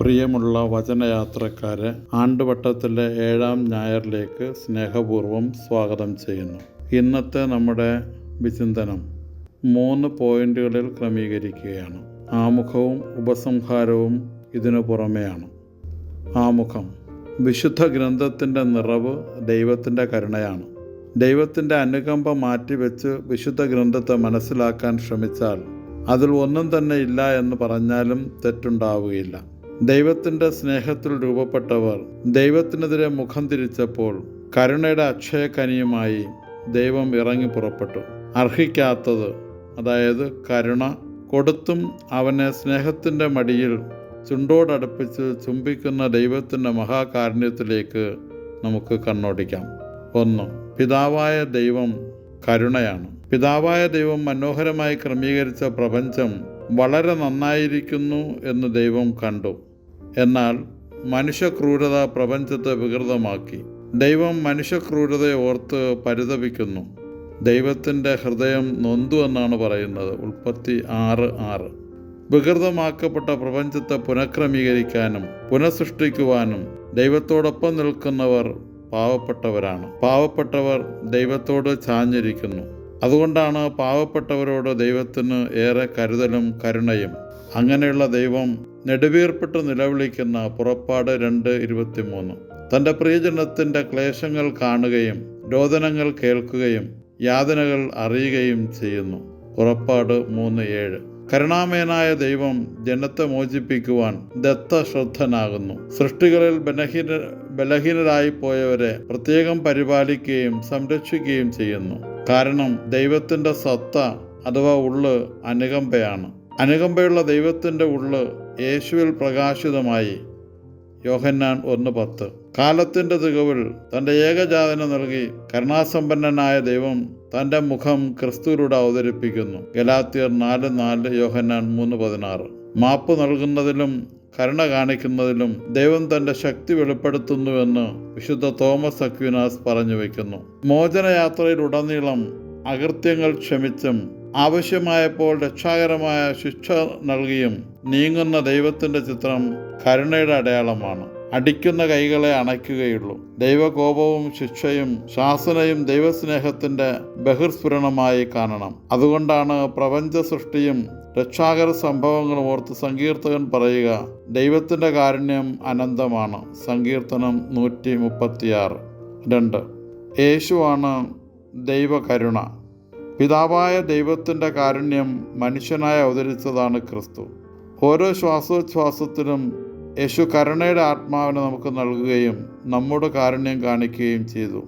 പ്രിയമുള്ള വചനയാത്രക്കാരെ ആണ്ടുവട്ടത്തിലെ ഏഴാം ഞായറിലേക്ക് സ്നേഹപൂർവം സ്വാഗതം ചെയ്യുന്നു. ഇന്നത്തെ നമ്മുടെ വിചിന്തനം മൂന്ന് പോയിന്റുകളിൽ ക്രമീകരിക്കുകയാണ്. ആമുഖവും ഉപസംഹാരവും ഇതിനു പുറമെയാണ്. ആമുഖം വിശുദ്ധ ഗ്രന്ഥത്തിന്റെ നിറവ് ദൈവത്തിന്റെ കരുണയാണ്. ദൈവത്തിന്റെ അനുകമ്പ മാറ്റിവെച്ച് വിശുദ്ധ ഗ്രന്ഥത്തെ മനസ്സിലാക്കാൻ ശ്രമിച്ചാൽ അതിൽ ഒന്നും തന്നെ ഇല്ല എന്ന് പറഞ്ഞാലും തെറ്റുണ്ടാവുകയില്ല. ദൈവത്തിന്റെ സ്നേഹത്തിൽ രൂപപ്പെട്ടവർ ദൈവത്തിനെതിരെ മുഖം തിരിച്ചപ്പോൾ കരുണയുടെ അക്ഷയക്കനിയുമായി ദൈവം ഇറങ്ങി പുറപ്പെട്ടു. അർഹിക്കാത്തത് അതായത് കരുണ കൊടുത്തും അവനെ സ്നേഹത്തിന്റെ മടിയിൽ ചുണ്ടോടടുപ്പിച്ച് ചുംബിക്കുന്ന ദൈവത്തിന്റെ മഹാകാരുണ്യത്തിലേക്ക് നമുക്ക് കണ്ണോടിക്കാം. ഒന്ന് പിതാവായ ദൈവം കരുണയാണ്. പിതാവായ ദൈവം മനോഹരമായി ക്രമീകരിച്ച പ്രപഞ്ചം വളരെ നന്നായിരിക്കുന്നു എന്ന് ദൈവം കണ്ടു. എന്നാൽ മനുഷ്യക്രൂരത പ്രപഞ്ചത്തെ വികൃതമാക്കി. ദൈവം മനുഷ്യക്രൂരതയെ ഓർത്ത് പരിതപിക്കുന്നു. ദൈവത്തിന്റെ ഹൃദയം നൊന്തു എന്നാണ് പറയുന്നത്. ഉൽപ്പത്തി ആറ് ആറ്. വികൃതമാക്കപ്പെട്ട പ്രപഞ്ചത്തെ പുനഃക്രമീകരിക്കാനും പുനഃസൃഷ്ടിക്കുവാനും ദൈവത്തോടൊപ്പം നിൽക്കുന്നവർ പാവപ്പെട്ടവരാണ്. പാവപ്പെട്ടവർ ദൈവത്തോട് ചാഞ്ഞിരിക്കുന്നു. അതുകൊണ്ടാണ് പാവപ്പെട്ടവരോട് ദൈവത്തിന് ഏറെ കരുതലും കരുണയും. അങ്ങനെയുള്ള ദൈവം നെടുവീർപ്പിട്ട് നിലവിളിക്കുന്ന പുറപ്പാട് രണ്ട് ഇരുപത്തിമൂന്ന്. തന്റെ പ്രിയജനത്തിന്റെ ക്ലേശങ്ങൾ കാണുകയും രോദനങ്ങൾ കേൾക്കുകയും യാതനകൾ അറിയുകയും ചെയ്യുന്നു. പുറപ്പാട് മൂന്ന് ഏഴ്. കരുണാമയനായ ദൈവം ജനത്തെ മോചിപ്പിക്കുവാൻ ദത്തശ്രദ്ധനാകുന്നു. സൃഷ്ടികളിൽ ബലഹീന ബലഹീനരായി പോയവരെ പ്രത്യേകം പരിപാലിക്കുകയും സംരക്ഷിക്കുകയും ചെയ്യുന്നു. കാരണം ദൈവത്തിന്റെ സത്ത അഥവാ ഉള്ള് അനുകമ്പയാണ്. അനുകമ്പയുള്ള ദൈവത്തിന്റെ ഉള്ള് യേശുവിൽ പ്രകാശിതമായി. യോഹന്നാൻ ഒന്ന് പത്ത്. കാലത്തിന്റെ തികവിൽ തന്റെ ഏകജാതന നൽകി കരുണാസമ്പന്നനായ ദൈവം തന്റെ മുഖം ക്രിസ്തുവിലൂടെ അവതരിപ്പിക്കുന്നു. ഗലാത്തിയർ നാല് നാല് യോഹന്നാൻ മൂന്ന് പതിനാറ്. മാപ്പ് നൽകുന്നതിലും കരുണ കാണിക്കുന്നതിലും ദൈവം തന്റെ ശക്തി വെളിപ്പെടുത്തുന്നുവെന്ന് വിശുദ്ധ തോമസ് അക്വിനാസ് പറഞ്ഞു വയ്ക്കുന്നു മോചനയാത്രയിലുടനീളം അകൃത്യങ്ങൾ ക്ഷമിച്ചും ആവശ്യമായപ്പോൾ രക്ഷാകരമായ ശിക്ഷ നൽകിയും നീങ്ങുന്ന ദൈവത്തിന്റെ ചിത്രം കരുണയുടെ അടയാളമാണ്. അടിക്കുന്ന കൈകളെ അണയ്ക്കുകയുള്ളൂ. ദൈവകോപവും ശിക്ഷയും ശാസനയും ദൈവസ്നേഹത്തിന്റെ ബഹിർസ്ഫുരണമായി കാണണം. അതുകൊണ്ടാണ് പ്രപഞ്ച സൃഷ്ടിയും രക്ഷാകര സംഭവങ്ങളും ഓർത്ത് സങ്കീർത്തകൻ പറയുക ദൈവത്തിന്റെ കാരുണ്യം അനന്തമാണ്. സങ്കീർത്തനം നൂറ്റി മുപ്പത്തിയാറ് രണ്ട്. യേശുവാണ് ദൈവകരുണ. പിതാവായ ദൈവത്തിന്റെ കാരുണ്യം മനുഷ്യനായി അവതരിച്ചതാണ് ക്രിസ്തു. ഓരോ ശ്വാസോച്ഛ്വാസത്തിലും യേശു കരുണയുടെ ആത്മാവിനെ നമുക്ക് നൽകുകയും നമ്മുടെ കാരുണ്യം കാണിക്കുകയും ചെയ്തു.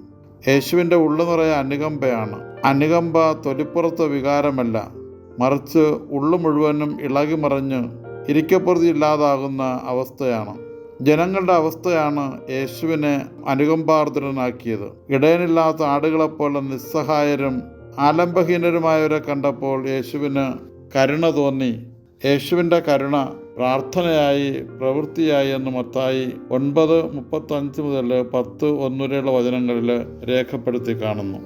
യേശുവിന്റെ ഉള്ളു നിറയെ അനുകമ്പയാണ്. അനുകമ്പ തൊലിപ്പുറത്തെ വികാരമല്ല. മറിച്ച് ഉള്ളു മുഴുവനും ഇളകി മറിഞ്ഞ് ഇരിക്കപ്പുറതി ഇല്ലാതാകുന്ന അവസ്ഥയാണ്. ജനങ്ങളുടെ അവസ്ഥയാണ് യേശുവിനെ അനുകമ്പാർദ്രനാക്കിയത് ഇടയനില്ലാത്ത ആടുകളെപ്പോലെ നിസ്സഹായരും ആലംബഹീനരുമായവരെ കണ്ടപ്പോൾ യേശുവിന് കരുണ തോന്നി. യേശുവിന്റെ കരുണ പ്രാർത്ഥനയായി പ്രവൃത്തിയായി എന്ന് മത്തായി ഒൻപത് മുപ്പത്തഞ്ച് മുതൽ പത്ത് ഒന്നുവരെയുള്ള വചനങ്ങളിൽ രേഖപ്പെടുത്തി കാണുന്നു.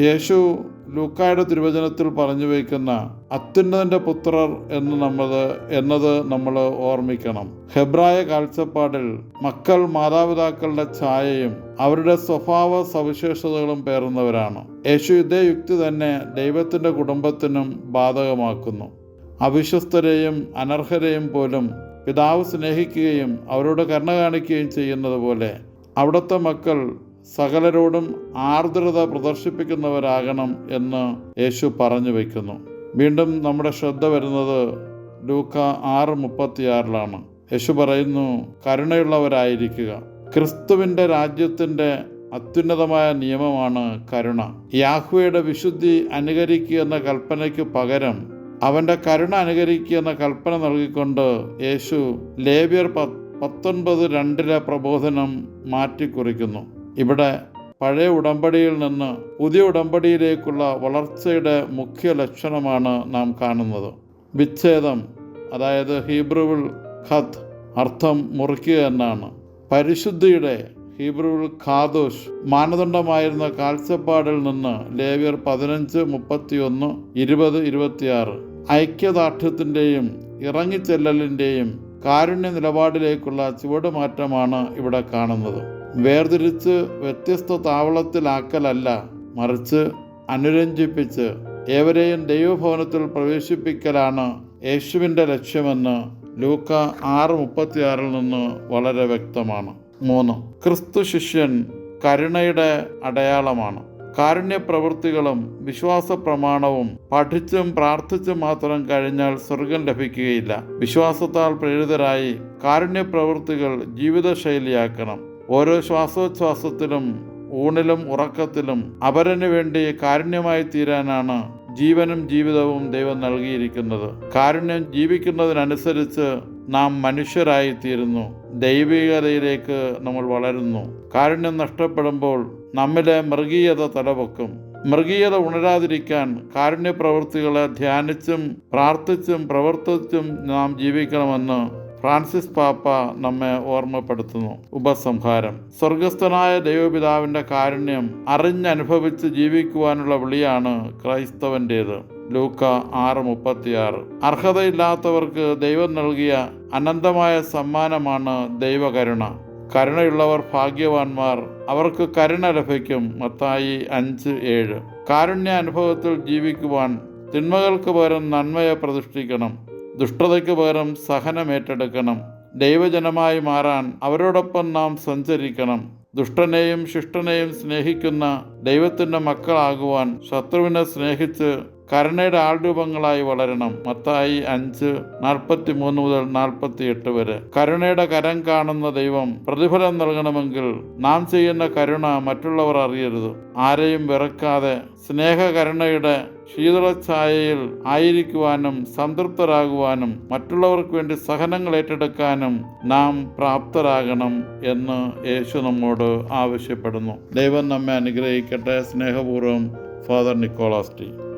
യേശു ലൂക്കായുടെ തിരുവചനത്തിൽ പറഞ്ഞു വയ്ക്കുന്ന അത്യുന്നതന്റെ പുത്രർ എന്ന് നമ്മൾ എന്നത് നമ്മൾ ഓർമ്മിക്കണം. ഹെബ്രായ കാഴ്ചപ്പാടിൽ മക്കൾ മാതാപിതാക്കളുടെ ഛായയും അവരുടെ സ്വഭാവ സവിശേഷതകളും പേറുന്നവരാണ്. യേശു ഇതേ യുക്തി തന്നെ ദൈവത്തിന്റെ കുടുംബത്തിനും ബാധകമാക്കുന്നു. അവിശ്വസ്തരെയും അനർഹരെയും പോലും പിതാവ് സ്നേഹിക്കുകയും അവരോട് കരുണ കാണിക്കുകയും ചെയ്യുന്നത് പോലെ അവിടുത്തെ മക്കൾ സകലരോടും ആർദ്രത പ്രദർശിപ്പിക്കുന്നവരാകണം എന്ന് യേശു പറഞ്ഞു വയ്ക്കുന്നു വീണ്ടും നമ്മുടെ ശ്രദ്ധ വരുന്നത് ലൂക്ക ആറ് മുപ്പത്തിയാറിലാണ്. യേശു പറയുന്നു കരുണയുള്ളവരായിരിക്കുക. ക്രിസ്തുവിന്റെ രാജ്യത്തിന്റെ അത്യുന്നതമായ നിയമമാണ് കരുണ. യാഹ്വയുടെ വിശുദ്ധി അനുകരിക്കുക എന്ന കൽപ്പനയ്ക്ക് പകരം അവന്റെ കരുണ അനുകരിക്കുക എന്ന കൽപ്പന നൽകിക്കൊണ്ട് യേശു പത്ത് പത്തൊൻപത് രണ്ടിലെ പ്രബോധനം മാറ്റിക്കുറിക്കുന്നു. ഇവിടെ പഴയ ഉടമ്പടിയിൽ നിന്ന് പുതിയ ഉടമ്പടിയിലേക്കുള്ള വളർച്ചയുടെ മുഖ്യ ലക്ഷണമാണ് നാം കാണുന്നത്. വിച്ഛേദം അതായത് ഹീബ്രുവിൽ ഖത്ത് അർത്ഥം മുറിക്കുക എന്നാണ്. പരിശുദ്ധിയുടെ ഹീബ്രുവിൽ ഖാദോഷ് മാനദണ്ഡമായിരുന്ന കാഴ്ചപ്പാടിൽ നിന്ന് ലേവ്യർ പതിനഞ്ച് മുപ്പത്തിയൊന്ന് ഇരുപത് ഇരുപത്തിയാറ്. ഐക്യദാർഢ്യത്തിന്റെയും ഇറങ്ങിച്ചെല്ലലിന്റെയും കാരുണ്യ നിലപാടിലേക്കുള്ള ചുവടുമാറ്റമാണ് ഇവിടെ കാണുന്നത്. വേർതിരിച്ച് വ്യത്യസ്ത താവളത്തിലാക്കലല്ല മറിച്ച് അനുരഞ്ജിപ്പിച്ച് ഏവരെയും ദൈവഭവനത്തിൽ പ്രവേശിപ്പിക്കലാണ് യേശുവിന്റെ ലക്ഷ്യമെന്ന് ലൂക്ക ആറ് മുപ്പത്തിയാറിൽ നിന്ന് വളരെ വ്യക്തമാണ്. മൂന്ന് ക്രിസ്തു ശിഷ്യൻ കരുണയുടെ അടയാളമാണ്. കാരുണ്യ പ്രവൃത്തികളും വിശ്വാസ പ്രമാണവും പഠിച്ചും പ്രാർത്ഥിച്ചും മാത്രം കഴിഞ്ഞാൽ സ്വർഗം ലഭിക്കുകയില്ല. വിശ്വാസത്താൽ പ്രേരിതരായി കാരുണ്യ പ്രവൃത്തികൾ ജീവിതശൈലിയാക്കണം. ഓരോ ശ്വാസോച്ഛ്വാസത്തിലും ഊണിലും ഉറക്കത്തിലും അവരന് വേണ്ടി കാരുണ്യമായി തീരാനാണ് ജീവനും ജീവിതവും ദൈവം നൽകിയിരിക്കുന്നത്. കാരുണ്യം ജീവിക്കുന്നതിനനുസരിച്ച് നാം മനുഷ്യരായി തീരുന്നു ദൈവികതയിലേക്ക് നമ്മൾ വളരുന്നു. കാരുണ്യം നഷ്ടപ്പെടുമ്പോൾ നമ്മിലെ മൃഗീയത തലവെക്കും. മൃഗീയത ഉണരാതിരിക്കാൻ കാരുണ്യ പ്രവൃത്തികളെ ധ്യാനിച്ചും പ്രാർത്ഥിച്ചും പ്രവർത്തിച്ചും നാം ജീവിക്കണമെന്ന് ഫ്രാൻസിസ് പാപ്പ നമ്മെ ഓർമ്മപ്പെടുത്തുന്നു. ഉപസംഹാരം. സ്വർഗസ്ഥനായ ദൈവപിതാവിന്റെ കാരുണ്യം അറിഞ്ഞനുഭവിച്ച് ജീവിക്കുവാനുള്ള വിളിയാണ് ക്രൈസ്തവന്റേത്. ലൂക്ക ആറ് മുപ്പത്തിയാറ്. അർഹതയില്ലാത്തവർക്ക് ദൈവം നൽകിയ അനന്തമായ സമ്മാനമാണ് ദൈവകരുണ. കരുണയുള്ളവർ ഭാഗ്യവാന്മാർ അവർക്ക് കരുണ ലഭിക്കും. മത്തായി അഞ്ച് ഏഴ്. കാരുണ്യ അനുഭവത്തിൽ ജീവിക്കുവാൻ തിന്മകൾക്ക് പകരം നന്മയെ പ്രതിഷ്ഠിക്കണം. ദുഷ്ടതയ്ക്ക് പകരം സഹനം ഏറ്റെടുക്കണം. ദൈവജനമായി മാറാൻ അവരോടൊപ്പം നാം സഞ്ചരിക്കണം. ദുഷ്ടനെയും ശിഷ്ടനെയും സ്നേഹിക്കുന്ന ദൈവത്തിന്റെ മക്കളാകുവാൻ ശത്രുവിനെ സ്നേഹിച്ച് കരുണയുടെ ആൾരൂപങ്ങളായി വളരണം. മത്തായി അഞ്ച് നാൽപ്പത്തി മൂന്ന് മുതൽ നാൽപ്പത്തി എട്ട് വരെ. കരുണയുടെ കരം കാണുന്ന ദൈവം പ്രതിഫലം നൽകണമെങ്കിൽ നാം ചെയ്യുന്ന കരുണ മറ്റുള്ളവർ അറിയരുത്. ആരെയും വെറുക്കാതെ സ്നേഹകരുണയുടെ ശീതളഛായയിൽ ആയിരിക്കുവാനും സംതൃപ്തരാകുവാനും മറ്റുള്ളവർക്ക് വേണ്ടി സഹനങ്ങൾ ഏറ്റെടുക്കാനും നാം പ്രാപ്തരാകണം എന്ന് യേശു നമ്മോട് ആവശ്യപ്പെടുന്നു. ദൈവം നമ്മെ അനുഗ്രഹിക്കട്ടെ. സ്നേഹപൂർവം ഫാദർ നിക്കോളാസ്റ്റി